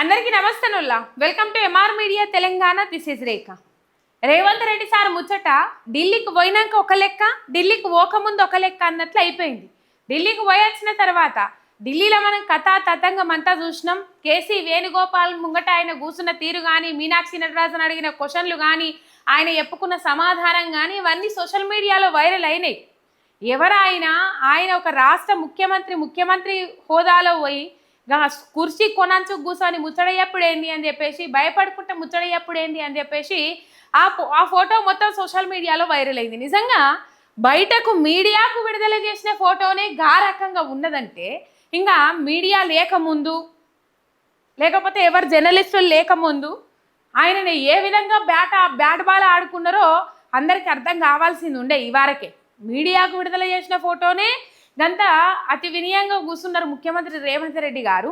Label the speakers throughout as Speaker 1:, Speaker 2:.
Speaker 1: అందరికీ నమస్తనుల్లా. Welcome to MR media Telangana this is Rekha Revanth Reddy sir ముచ్చట ఢిల్లీకి పోయినాక ఒక లెక్క ఢిల్లీకి పోకముందు ఒక లెక్క అన్నట్లు అయిపోయింది. ఢిల్లీకి పోయొచ్చిన తర్వాత ఢిల్లీలో మనం కథా తతంగం అంతా చూసినాం. కేసీ వేణుగోపాల్ ముంగట ఆయన కూసున్న తీరు కానీ మీనాక్షి నటరాజన్ అడిగిన క్వశ్చన్లు కానీ ఆయన చెప్పుకున్న సమాధానం కానీ ఇవన్నీ సోషల్ మీడియాలో వైరల్ అయినాయి. ఎవరైనా ఆయన ఒక రాష్ట్ర ముఖ్యమంత్రి ముఖ్యమంత్రి హోదాలో పోయి కుర్చీ కొనంచు కూర్చొని ముచ్చడయ్యప్పుడు ఏంది అని చెప్పేసి భయపడుకుంటే ముచ్చడయ్యప్పుడు ఏంది అని చెప్పేసి ఆ ఫో- ఆ ఫోటో మొత్తం సోషల్ మీడియాలో వైరల్ అయింది. నిజంగా బయటకు మీడియాకు విడుదల చేసిన ఫోటోనే గా రకంగా ఉన్నదంటే ఇంకా మీడియా లేకముందు లేకపోతే ఎవరు జర్నలిస్టులు లేకముందు ఆయనని ఏ విధంగా బ్యాట బ్యాట్ బాల్ ఆడుకున్నారో అందరికీ అర్థం కావాల్సింది ఉండే ఈ వారకే. మీడియాకు విడుదల చేసిన ఫోటోనే ఇదంతా అతి వినయంగా కూర్చున్నారు ముఖ్యమంత్రి రేవంత్ రెడ్డి గారు.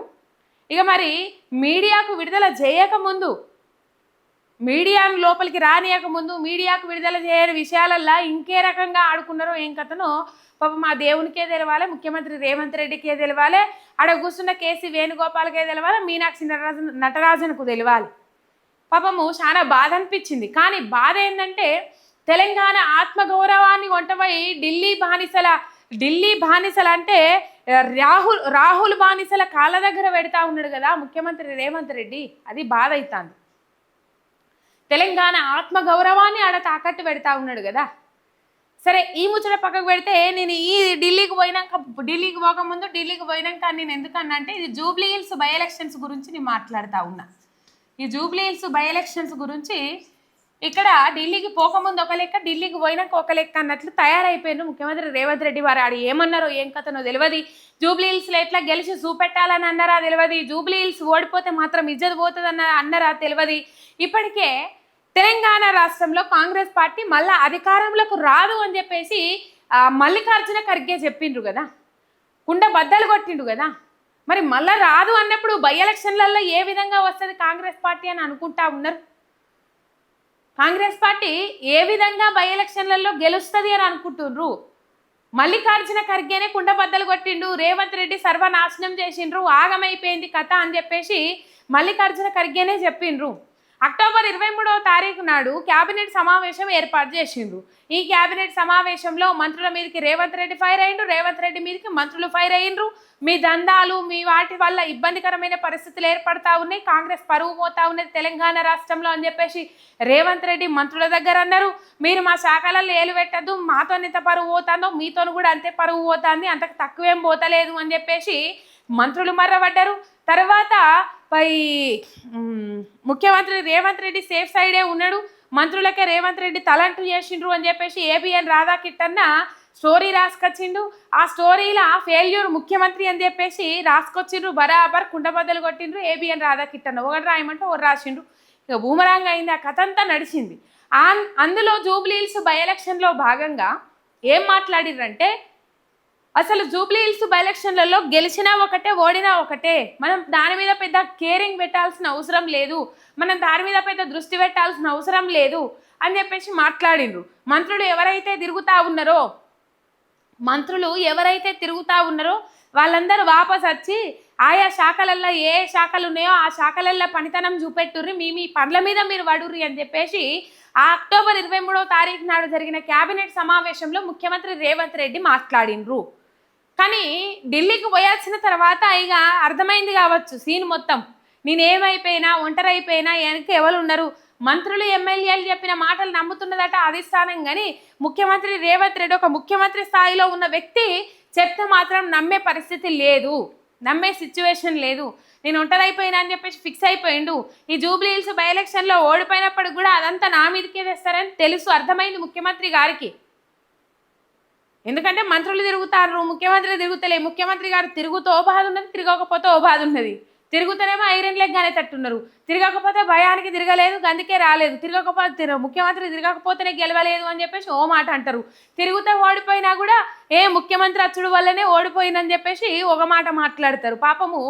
Speaker 1: ఇక మరి మీడియాకు విడుదల చేయకముందు మీడియాను లోపలికి రానియకముందు మీడియాకు విడుదల చేయని విషయాలల్లా ఇంకే రకంగా ఆడుకున్నారో ఏం కథనో పాపం మా దేవునికే తెలవాలి ముఖ్యమంత్రి రేవంత్ రెడ్డికే తెలవాలి ఆడ కూర్చున్న కేసీ వేణుగోపాల్కే తెలవాలి మీనాక్షి నటరాజన్ నటరాజన్కు తెలవాలి. పాపము చాలా బాధ అనిపించింది. కానీ బాధ ఏంటంటే తెలంగాణ ఆత్మగౌరవాన్ని వంటపై ఢిల్లీ బానిసల ఢిల్లీ బానిసల అంటే రాహుల్ రాహుల్ బానిసల కాళ్ళ దగ్గర పెడతా ఉన్నాడు కదా ముఖ్యమంత్రి రేవంత్ రెడ్డి అది బాధ అవుతుంది తెలంగాణ ఆత్మగౌరవాన్ని ఆడ తాకట్టు పెడతా ఉన్నాడు కదా. సరే ఈ ముచ్చట పక్కకు పెడితే నేను ఈ ఢిల్లీకి పోయినాక ఢిల్లీకి పోకముందు ఢిల్లీకి పోయినాక నేను ఎందుకన్నా అంటే ఇది జూబ్లీ హిల్స్ బై ఎలక్షన్స్ గురించి నేను మాట్లాడుతూ ఉన్నా. ఈ జూబ్లీ హిల్స్ బై ఎలక్షన్స్ గురించి ఇక్కడ ఢిల్లీకి పోకముందు ఒక లెక్క ఢిల్లీకి పోయినాక ఒక లెక్క అన్నట్లు తయారైపోయారు ముఖ్యమంత్రి రేవంత్ రెడ్డి వారు. ఆడు ఏమన్నారో ఏం కథనో తెలియదు జూబ్లీ హిల్స్లో ఎట్లా గెలిచి చూపెట్టాలని అన్నారా తెలియదు జూబ్లీ హిల్స్ ఓడిపోతే మాత్రం ఇజ్జత్ పోతుంది అన్న అన్నారా తెలియదు ఇప్పటికే తెలంగాణ రాష్ట్రంలో కాంగ్రెస్ పార్టీ మళ్ళా అధికారంలోకి రాదు అని చెప్పేసి మల్లికార్జున ఖర్గే చెప్పిండ్రు కదా. కుండ బద్దలు కొట్టిండు కదా. మరి మళ్ళా రాదు అన్నప్పుడు బై ఎలక్షన్లలో ఏ విధంగా వస్తుంది కాంగ్రెస్ పార్టీ అని అనుకుంటా ఉన్నారు? కాంగ్రెస్ పార్టీ ఏ విధంగా బై ఎలక్షన్లలో గెలుస్తుంది అని అనుకుంటుర్రు మల్లికార్జున ఖర్గేనే కుండబద్దలు కొట్టిండు రేవంత్ రెడ్డి సర్వనాశనం చేసిండ్రు ఆగమైపోయింది కథ అని చెప్పేసి మల్లికార్జున ఖర్గేనే చెప్పిండ్రు. అక్టోబర్ ఇరవై మూడవ తారీఖు నాడు కేబినెట్ సమావేశం ఏర్పాటు చేసిండ్రు. ఈ కేబినెట్ సమావేశంలో మంత్రుల మీదకి రేవంత్ రెడ్డి ఫైర్ అయ్యిండ్రు రేవంత్ రెడ్డి మీదకి మంత్రులు ఫైర్ అయ్యిండ్రు. మీ దందాలు మీ వాటి వల్ల ఇబ్బందికరమైన పరిస్థితులు ఏర్పడతా ఉన్నాయి. కాంగ్రెస్ పరువు పోతా ఉన్నది తెలంగాణ రాష్ట్రంలో అని చెప్పేసి రేవంత్ రెడ్డి మంత్రుల దగ్గర అన్నారు. మీరు మా శాఖలలో ఏలు పెట్టద్దు. మాతో ఎంత పరువు పోతుందో మీతో కూడా అంతే పరువు పోతుంది. అంతకు తక్కువేం పోతలేదు అని చెప్పేసి మంత్రులు మర్రబడ్డారు. తర్వాత పై ముఖ్యమంత్రి రేవంత్ రెడ్డి సేఫ్ సైడే ఉన్నాడు. మంత్రులకే రేవంత్ రెడ్డి తలంటు చేసిండ్రు అని చెప్పేసి ఏబిఎన్ రాధాకిట్టన్న స్టోరీ రాసుకొచ్చిండు. ఆ స్టోరీలో ఫెయిల్యూర్ ముఖ్యమంత్రి అని చెప్పేసి రాసుకొచ్చిండ్రు. బరాబర్ కుండబద్దలు కొట్టిండ్రు ఏబిఎన్ రాధాకిట్టన్న. ఒకటి రాయమంటే ఒకటి రాసిండ్రు. ఇక భూమరాంగ్ అయింది. ఆ కథ అంతా నడిచింది. అందులో జూబ్లీహిల్స్ బై ఎలక్షన్లో భాగంగా ఏం మాట్లాడిర్రంటే అసలు జూబ్లీ హిల్స్ బై ఎలక్షన్లలో గెలిచినా ఒకటే ఓడినా ఒకటే. మనం దాని మీద పెద్ద కేరింగ్ పెట్టాల్సిన అవసరం లేదు. మనం దాని మీద పెద్ద దృష్టి పెట్టాల్సిన అవసరం లేదు అని చెప్పేసి మాట్లాడిండ్రు. మంత్రులు ఎవరైతే తిరుగుతా ఉన్నారో మంత్రులు ఎవరైతే తిరుగుతా ఉన్నారో వాళ్ళందరూ వాపస్ వచ్చి ఆయా శాఖలల్లో ఏ శాఖలు ఉన్నాయో ఆ శాఖలల్లో పనితనం చూపెట్టుర్రి మీ మీ పనుల మీద మీరు వడుర్రి అని చెప్పేసి ఆ అక్టోబర్ ఇరవై మూడవ తారీఖు నాడు జరిగిన కేబినెట్ సమావేశంలో ముఖ్యమంత్రి రేవంత్ రెడ్డి మాట్లాడిండ్రు. కానీ ఢిల్లీకి పోయాల్సిన తర్వాత ఇక అర్థమైంది కావచ్చు సీన్ మొత్తం. నేనేమైపోయినా ఒంటరి అయిపోయినా వెనక ఎవరు ఉన్నారు మంత్రులు ఎమ్మెల్యేలు చెప్పిన మాటలు నమ్ముతున్నదట అధిష్టానం. కానీ ముఖ్యమంత్రి రేవంత్ రెడ్డి ఒక ముఖ్యమంత్రి స్థాయిలో ఉన్న వ్యక్తి చెప్తే మాత్రం నమ్మే పరిస్థితి లేదు. నమ్మే సిచ్యువేషన్ లేదు. నేను ఒంటరైపోయినా అని చెప్పేసి ఫిక్స్ అయిపోయిండు. ఈ జూబ్లీ హిల్స్ బై ఎలక్షన్లో ఓడిపోయినప్పుడు కూడా అదంతా నా మీదకే తెస్తారని తెలుసు. అర్థమైంది ముఖ్యమంత్రి గారికి. ఎందుకంటే మంత్రులు తిరుగుతారు ముఖ్యమంత్రి తిరుగుతలే. ముఖ్యమంత్రి గారు తిరుగుతూ ఓ బాధ ఉన్నది తిరగకపోతే ఓ బాధ ఉన్నది. తిరుగుతూనేమో ఐరన్ లెగ్ గానే తట్టున్నారు తిరగకపోతే భయానికి తిరగలేదు అందుకే రాలేదు. తిరగకపోతే ముఖ్యమంత్రి తిరగకపోతేనే గెలవలేదు అని చెప్పేసి ఓ మాట అంటారు. తిరుగుతే ఓడిపోయినా కూడా ఏ ముఖ్యమంత్రి అచ్చుడు వల్లనే ఓడిపోయిందని చెప్పేసి ఒక మాట మాట్లాడతారు. పాపము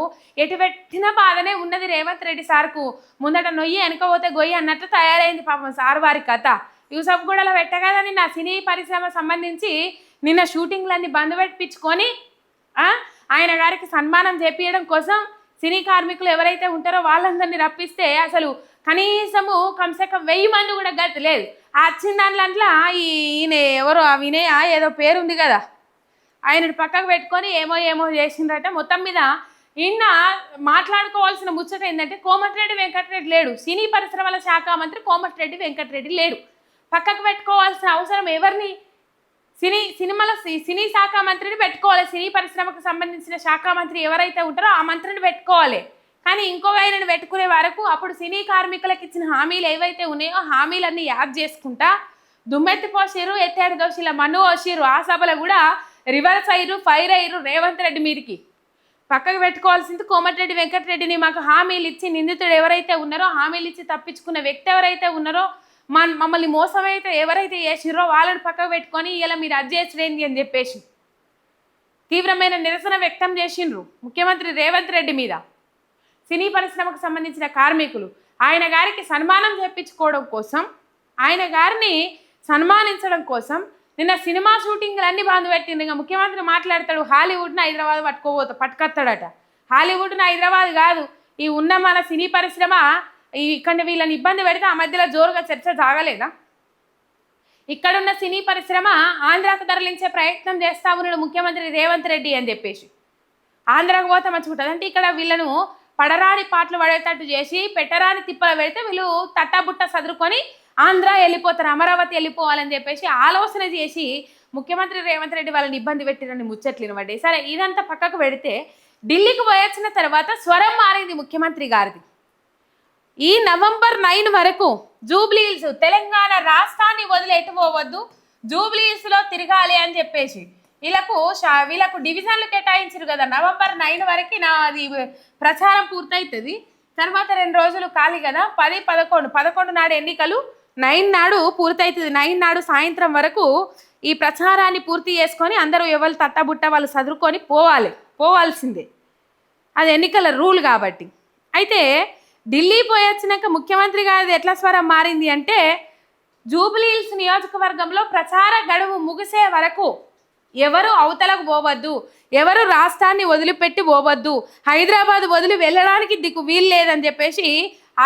Speaker 1: ఎటు పెట్టిన బాధనే ఉన్నది రేవంత్ రెడ్డి సార్కు. ముందట నొయ్యి వెనకపోతే గొయ్యి అన్నట్టు తయారైంది పాపం సార్ వారి కథ. యూసఫ్ గూడలో పెట్టగాదని నా సినీ పరిశ్రమ సంబంధించి నిన్న షూటింగ్లన్నీ బంద్ పెట్టించుకొని ఆయన గారికి సన్మానం చేపించడం కోసం సినీ కార్మికులు ఎవరైతే ఉంటారో వాళ్ళందరినీ రప్పిస్తే అసలు కనీసము కమ్సే వెయ్యి మంది కూడా గతి లేదు. ఆ వచ్చిన దాంట్లో ఈ ఈయన ఎవరు ఆ వినయ ఏదో పేరు ఉంది కదా. ఆయన పక్కకు పెట్టుకొని ఏమో ఏమో చేసిండ్రట. మొత్తం మీద నిన్న మాట్లాడుకోవాల్సిన ముచ్చట ఏంటంటే కోమటిరెడ్డి వెంకటరెడ్డి లేడు. సినీ పరిశ్రమల శాఖ మంత్రి కోమటిరెడ్డి వెంకటరెడ్డి లేడు. పక్కకు పెట్టుకోవాల్సిన అవసరం ఎవరిని సినీ సినిమాల సి- సినీ శాఖ మంత్రిని పెట్టుకోవాలి. సినీ పరిశ్రమకు సంబంధించిన శాఖ మంత్రి ఎవరైతే ఉంటారో ఆ మంత్రిని పెట్టుకోవాలి. కానీ ఇంకో ఆయనను పెట్టుకునే వరకు అప్పుడు సినీ కార్మికులకు ఇచ్చిన హామీలు ఏవైతే ఉన్నాయో హామీలన్నీ యాద్ చేసుకుంటా దుమ్మెత్తి పోసిరు ఎత్తాడు దోషిల మను పోసిరు ఆ సభలో కూడా రివర్స్ అయ్యారు ఫైర్ అయ్యారు రేవంత్ రెడ్డి మీరికి పక్కకు పెట్టుకోవాల్సింది కోమటిరెడ్డి వెంకటరెడ్డిని మాకు హామీలు ఇచ్చి నిందితుడు ఎవరైతే ఉన్నారో హామీలు ఇచ్చి తప్పించుకున్న వ్యక్తి ఎవరైతే ఉన్నారో మన మమ్మల్ని మోసం అయితే ఎవరైతే చేసిర్రో వాళ్ళని పక్కకు పెట్టుకొని ఇలా మీరు అది చేసుడేంది అని చెప్పేసి తీవ్రమైన నిరసన వ్యక్తం చేసిండ్రు ముఖ్యమంత్రి రేవంత్ రెడ్డి మీద. సినీ పరిశ్రమకు సంబంధించిన కార్మికులు. ఆయన గారికి సన్మానం చేపించుకోవడం కోసం ఆయన గారిని సన్మానించడం కోసం నిన్న సినిమా షూటింగ్లు అన్ని బంద్ పెట్టిండ్రు ఇంకా ముఖ్యమంత్రి మాట్లాడతాడు హాలీవుడ్ను హైదరాబాద్ పట్టుకోబోతా పట్టుకొస్తాడట హాలీవుడ్ను హైదరాబాద్ కాదు ఈ ఉన్న మన సినీ పరిశ్రమ ఇక్కడ వీళ్ళని ఇబ్బంది పెడితే ఆ మధ్యలో జోరుగా చర్చ సాగలేదా? ఇక్కడున్న సినీ పరిశ్రమ ఆంధ్రాకు తరలించే ప్రయత్నం చేస్తా ఉన్నాడు ముఖ్యమంత్రి రేవంత్ రెడ్డి అని చెప్పేసి. ఆంధ్రాకు పోతే మర్చిపోతుంది అంటే ఇక్కడ వీళ్ళను పడరాని పాటలు పడేటట్టు చేసి పెట్టరాని తిప్పలు పెడితే వీళ్ళు తట్టాబుట్ట సదురుకొని ఆంధ్ర వెళ్ళిపోతారు అమరావతి వెళ్ళిపోవాలని చెప్పేసి ఆలోచన చేసి ముఖ్యమంత్రి రేవంత్ రెడ్డి వాళ్ళని ఇబ్బంది పెట్టిరని ముచ్చట్లు వినబడ్డాయి. సరే ఇదంతా పక్కకు పెడితే ఢిల్లీకి పోయొచ్చిన తర్వాత స్వరం మారింది ముఖ్యమంత్రి గారిది. ఈ నవంబర్ నైన్ వరకు జూబ్లీహిల్స్ తెలంగాణ రాష్ట్రాన్ని వదిలి ఎటు పోవద్దు. జూబ్లీహిల్స్లో తిరగాలి అని చెప్పేసి వీళ్ళకు వీళ్ళకు డివిజన్లు కేటాయించారు కదా. నవంబర్ నైన్ వరకు నా అది ప్రచారం పూర్తవుతుంది తర్వాత రెండు రోజులు ఖాళీ కదా. పది పదకొండు పదకొండు నాడు ఎన్నికలు నైన్ నాడు పూర్తవుతుంది నైన్ నాడు సాయంత్రం వరకు ఈ ప్రచారాన్ని పూర్తి చేసుకొని అందరూ ఎవరు తట్టబుట్ట వాళ్ళు చదువుకొని పోవాలి. పోవాల్సిందే. అది ఎన్నికల రూల్ కాబట్టి. అయితే ఢిల్లీ పోయి వచ్చినాక ముఖ్యమంత్రి గారిది ఎట్లా స్వరం మారింది అంటే జూబ్లీహిల్స్ నియోజకవర్గంలో ప్రచార గడువు ముగిసే వరకు ఎవరు అవతలకు పోవద్దు ఎవరు రాష్ట్రాన్ని వదిలిపెట్టి పోవద్దు హైదరాబాద్ వదిలి వెళ్ళడానికి దిక్కు వీలు లేదని చెప్పేసి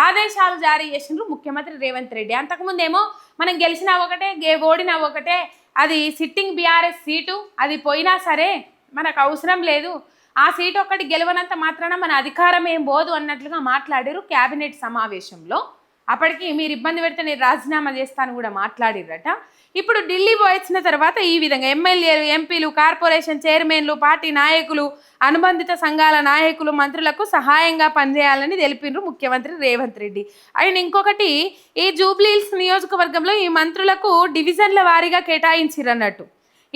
Speaker 1: ఆదేశాలు జారీ చేసిండ్రు ముఖ్యమంత్రి రేవంత్ రెడ్డి. అంతకుముందేమో మనం గెలిచినా ఒకటే గే ఓడినా ఒకటే అది సిట్టింగ్ బీఆర్ఎస్ సీటు అది పోయినా సరే మనకు అవసరం లేదు. ఆ సీట్ ఒక్కటి గెలవనంత మాత్రాన మన అధికారం ఏం పోదు అన్నట్లుగా మాట్లాడారు కేబినెట్ సమావేశంలో. అప్పటికి మీరు ఇబ్బంది పెడితే నేను రాజీనామా చేస్తాను కూడా మాట్లాడిరట ఇప్పుడు ఢిల్లీ వచ్చిన తర్వాత ఈ విధంగా ఎమ్మెల్యేలు ఎంపీలు కార్పొరేషన్ చైర్మన్లు పార్టీ నాయకులు అనుబంధిత సంఘాల నాయకులు మంత్రులకు సహాయంగా పనిచేయాలని తెలిపినారు ముఖ్యమంత్రి రేవంత్ రెడ్డి. అండ్ ఇంకొకటి ఈ జూబ్లీహిల్స్ నియోజకవర్గంలో ఈ మంత్రులకు డివిజన్ల వారీగా కేటాయించిరన్నట్టు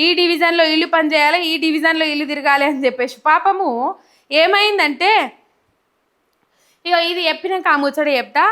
Speaker 1: ఈ డివిజన్లో ఇల్లు పనిచేయాలి ఈ డివిజన్లో ఇల్లు తిరగాలి అని చెప్పేసి. పాపము ఏమైందంటే ఇక ఇది చెప్పినాక ఆ ముచ్చట చెప్తా.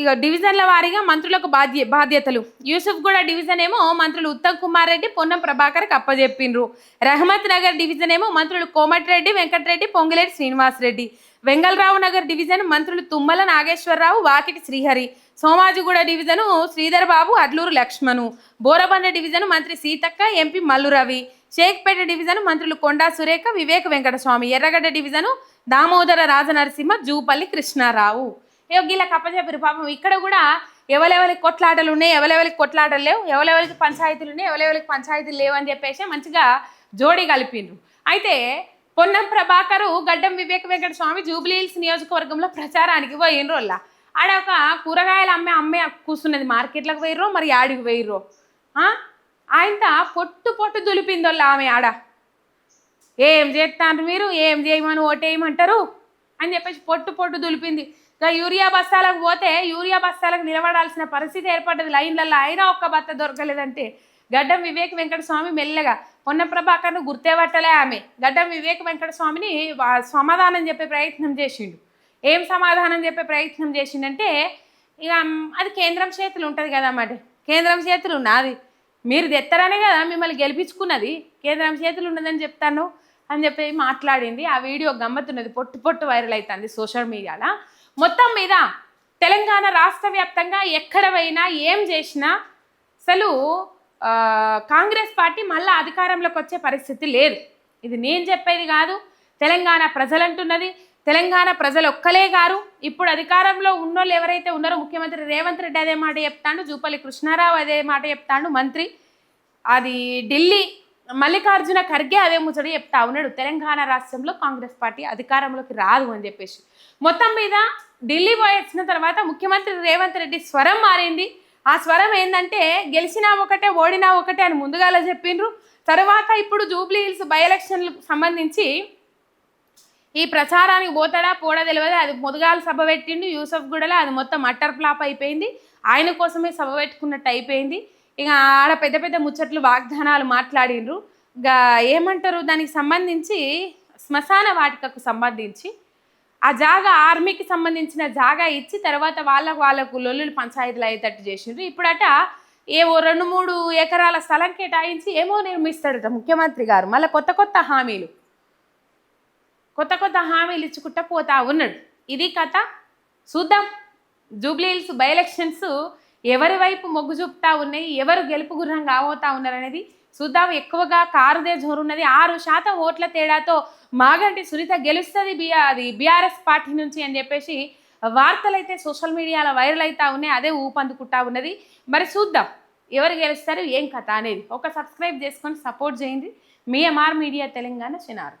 Speaker 1: ఇక డివిజన్ల వారీగా మంత్రులకు బాధ్య బాధ్యతలు. యూసుఫ్ కూడా డివిజన్ ఏమో మంత్రులు ఉత్తమ్ కుమార్ రెడ్డి పొన్నం ప్రభాకర్కి అప్పజెప్పిండ్రు. రహమత్ నగర్ డివిజన్ ఏమో మంత్రులు కోమటిరెడ్డి వెంకటరెడ్డి పొంగిలేటి శ్రీనివాసరెడ్డి వెంగళరావు నగర్ డివిజన్ మంత్రులు తుమ్మల నాగేశ్వరరావు వాకిటి శ్రీహరి సోమాజిగూడ డివిజను శ్రీధర్ బాబు అడ్లూరు లక్ష్మణు బోరబండ డివిజన్ మంత్రి సీతక్క ఎంపీ మల్లురవి షేక్పేట డివిజన్ మంత్రులు కొండా సురేఖ వివేక వెంకటస్వామి ఎర్రగడ్డ డివిజను దామోదర రాజనరసింహ జూపల్లి కృష్ణారావు. యోగిల అప్పచెప్పారు పాపం ఇక్కడ కూడా ఎవరెవరికి కొట్లాటలు ఉన్నాయి ఎవరెవరికి కొట్లాటలు లేవు ఎవరెవరికి పంచాయతీలు ఉన్నాయి ఎవరెవరికి పంచాయతీలు లేవు అని చెప్పేసి మంచిగా జోడీ కలిపిండ్రు అయితే పొన్నం ప్రభాకరు గడ్డం వివేక వెంకట స్వామి జూబ్లీహిల్స్ నియోజకవర్గంలో ప్రచారానికి పోయిన వాళ్ళ ఆడ ఒక కూరగాయలు అమ్మే అమ్మే కూర్చున్నది మార్కెట్లకు పోయిర్రో మరి ఆడికి పోయిర్రో? ఆయన పొట్టు పొట్టు దులిపిందోళ్ళ ఆమె ఆడ. ఏం చేస్తారు మీరు? ఏం చేయమని ఓటేయమంటారు? అని చెప్పేసి పొట్టు పొట్టు దులిపింది. ఇక యూరియా బస్తాలకు పోతే యూరియా బస్తాలకు నిలబడాల్సిన పరిస్థితి ఏర్పడ్డది. లైన్లలో అయినా ఒక్క బత్త దొరకలేదంటే గడ్డం వివేక్ వెంకట స్వామి మెల్లగా పొన్న ప్రభాకర్ను గుర్తేవట్టలే ఆమె. గడ్డం వివేక్ వెంకట స్వామిని సమాధానం చెప్పే ప్రయత్నం చేసిండు. ఏం సమాధానం చెప్పే ప్రయత్నం చేసిండంటే ఇక అది కేంద్రం చేతులు ఉంటుంది కదా మరి. కేంద్రం చేతులు నాది మీరు తెత్తరనే కదా మిమ్మల్ని గెలిపించుకున్నది. కేంద్రం చేతులు ఉన్నదని చెప్తాను. అని చెప్పి మాట్లాడింది. ఆ వీడియో గమ్మత్తున్నది. పొట్టు పొట్టు వైరల్ అవుతుంది సోషల్ మీడియాలో. మొత్తం మీద తెలంగాణ రాష్ట్ర వ్యాప్తంగా ఎక్కడ పోయినా ఏం చేసినా అసలు కాంగ్రెస్ పార్టీ మళ్ళీ అధికారంలోకి వచ్చే పరిస్థితి లేదు. ఇది నేను చెప్పేది కాదు. తెలంగాణ ప్రజలంటున్నది. తెలంగాణ ప్రజలు ఒక్కలే గారు ఇప్పుడు అధికారంలో ఉన్నోళ్ళు ఎవరైతే ఉన్నారో ముఖ్యమంత్రి రేవంత్ రెడ్డి అదే మాట చెప్తాడు జూపల్లి కృష్ణారావు అదే మాట చెప్తాడు మంత్రి అది ఢిల్లీ మల్లికార్జున ఖర్గే అదే ముచ్చట చెప్తా ఉన్నాడు. తెలంగాణ రాష్ట్రంలో కాంగ్రెస్ పార్టీ అధికారంలోకి రాదు అని చెప్పేసి. మొత్తం మీద ఢిల్లీ పోయి వచ్చిన తర్వాత ముఖ్యమంత్రి రేవంత్ రెడ్డి స్వరం మారింది. ఆ స్వరం ఏంటంటే గెలిచినా ఒకటే ఓడినా ఒకటే అని ముందుగాల చెప్పిండ్రు. తర్వాత ఇప్పుడు జూబ్లీ హిల్స్ బై ఎలక్షన్లకు సంబంధించి ఈ ప్రచారానికి పోతాడా పోడా తెలియదు అది మొదగాల సభ పెట్టిండు యూసఫ్ గూడలో. అది మొత్తం అట్టర్ ఫ్లాప్ అయిపోయింది. ఆయన కోసమే సభ పెట్టుకున్నట్టు అయిపోయింది. ఇక ఆడ పెద్ద పెద్ద ముచ్చట్లు వాగ్దానాలు మాట్లాడిండ్రు. ఇక ఏమంటారు? దానికి సంబంధించి శ్మశాన వాటికకు సంబంధించి ఆ జాగా ఆర్మీకి సంబంధించిన జాగా ఇచ్చి తర్వాత వాళ్ళకు వాళ్ళకు లొల్లులు పంచాయతీలు అయ్యేటట్టు చేసిండ్రు. ఇప్పుడట ఏవో రెండు మూడు ఎకరాల స్థలం కేటాయించి ఏమో నిర్మిస్తాడట ముఖ్యమంత్రి గారు. మళ్ళీ కొత్త కొత్త హామీలు. కొత్త కొత్త హామీలు ఇచ్చుకుంటా పోతా ఉన్నాడు. ఇది కథ. చూద్దాం. జూబ్లీహిల్స్ బై ఎలక్షన్స్ ఎవరి వైపు మొగ్గు చూపుతా ఉన్నాయి ఎవరు గెలుపు గుర్రం కాబోతా ఉన్నారు అనేది చూద్దాం ఎక్కువగా కారుదే జోరున్నది. ఆరు శాతం ఓట్ల తేడాతో మాగంటి సునీత గెలుస్తుంది బిఆర్ అది బీఆర్ఎస్ పార్టీ నుంచి అని చెప్పేసి వార్తలు అయితే సోషల్ మీడియాలో వైరల్ అవుతా ఉన్నాయి. అదే ఊపందుకుంటా ఉన్నది. మరి చూద్దాం ఎవరు గెలుస్తారు ఏం కథ అనేది. ఒక సబ్స్క్రైబ్ చేసుకొని సపోర్ట్ చేయండి. మీ ఎంఆర్ మీడియా తెలంగాణ చినారు